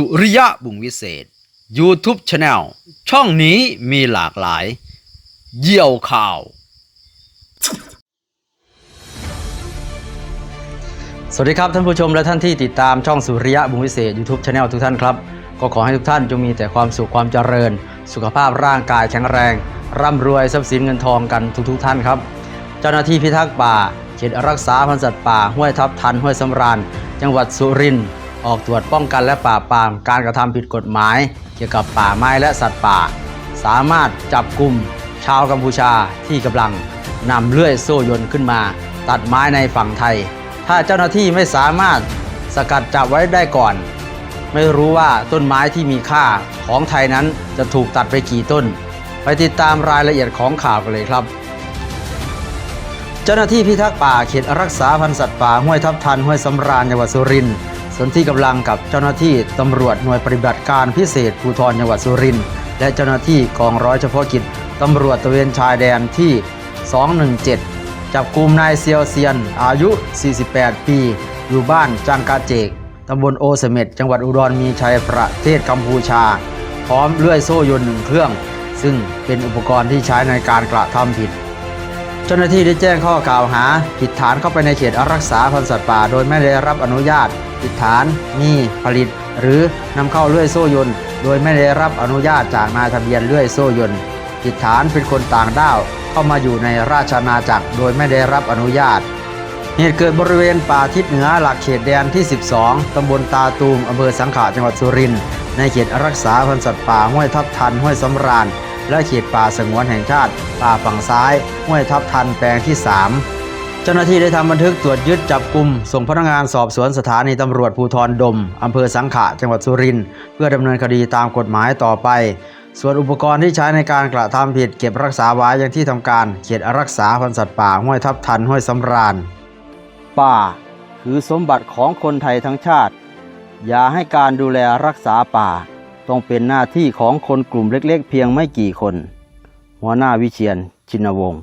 สุริยะบุงวิเศษ YouTube Channel ช่องนี้มีหลากหลาย เยี่ยวข่าว สวัสดีครับท่านผู้ชมและท่านที่ติดตามช่องสุริยะบุญวิเศษ YouTube Channel ทุกท่านครับ ก็ขอให้ทุกท่านจงมีแต่ความสุขความเจริญ สุขภาพร่างกายแข็งแรง ร่ำรวยทรัพย์สินเงินทองกันทุกๆทท่านครับ เจ้าหน้าที่พิทักษ์ป่าเขตรักษาพันธุ์สัตว์ป่าห้วยทับทันห้วยสำราญจังหวัดสุรินทร์ ออกตรวจป้องกันและปราบปรามการกระทำผิดกฎหมาย เกี่ยวกับป่าไม้และสัตว์ป่า สามารถจับกลุ่มชาวกัมพูชาที่กำลังนำเลื่อยโซ่ยนต์ขึ้นมา ตัดไม้ในฝั่งไทย ถ้าเจ้าหน้าที่ไม่สามารถสกัดจับไว้ได้ก่อน ไม่รู้ว่าต้นไม้ที่มีค่าของไทยนั้นจะถูกตัดไปกี่ต้น ไปติดตามรายละเอียดของข่าวกันเลยครับเจ้าหน้าที่พิทักษ์ป่าเขตรักษาพันธุ์สัตว์ป่าห้วยทับทันห้วยสำราญจังหวัดสุรินทร์ สนที่กำลังกับเจ้าหน้าที่ตำรวจหน่วยปฏิบัติการพิเศษภูธรจังหวัดสุรินทร์และเจ้าหน้าที่กองร้อยเฉพาะกิจตำรวจตะเวนชายแดนที่ 217 จับกลุ่มนายเซียวเซียน อายุ 48 ปี อยู่บ้านจังกาเจกตำบลโอเสเม็ดจังหวัดอุดรมีชัยประเทศกัมพูชา พร้อมเลื่อยโซ่ยนต์หนึ่งเครื่อง ซึ่งเป็นอุปกรณ์ที่ใช้ในการกระทำผิด เจ้าหน้าที่ได้แจ้งข้อกล่าวหา ผิดฐานเข้าไปในเขตอารักษาพันธุ์สัตว์ป่า โดยไม่ได้รับอนุญาต ผิดฐาน มีผลิต หรือนำเข้าเลื่อยโซ่ยนต์ โดยไม่ได้รับอนุญาตจากนายทะเบียนเลื่อยโซ่ยนต์ผิดฐานเป็นคนต่างด้าวเข้ามาอยู่ในราชอาณาจักรโดยไม่ได้รับอนุญาต เหตุเกิดบริเวณป่าทิศเหนือหลักเขตแดนที่ 12 ตำบลตาตูมอำเภอสังขะจังหวัดสุรินทร์ในเขตรักษาพันธุ์สัตว์ป่าห้วยทับทันห้วยสำราญ และเขตป่าสงวนแห่งชาติ ป่าฝั่งซ้าย ห้วยทับทันแปลงที่ 3 เจ้าหน้าที่ได้ทำบันทึกตรวจยึดจับกลุ่มส่งพนักงานสอบสวนสถานีตำรวจภูธรดมอำเภอสังขะจังหวัดสุรินทร์เพื่อดำเนินคดีตามกฎหมายต่อไป ส่วนอุปกรณ์ที่ใช้ในการกระทำผิดเก็บรักษาไว้ยังที่ทำการเขตรักษาพันธุ์สัตว์ป่าห้วยทับทันห้วยสำราญ ป่า คือสมบัติของคนไทยทั้งชาติ อย่าให้การดูแลรักษาป่า ต้องเป็นหน้าที่ของคนกลุ่มเล็ก ๆ เพียงไม่กี่คน หัวหน้าวิเชียนชินวงศ์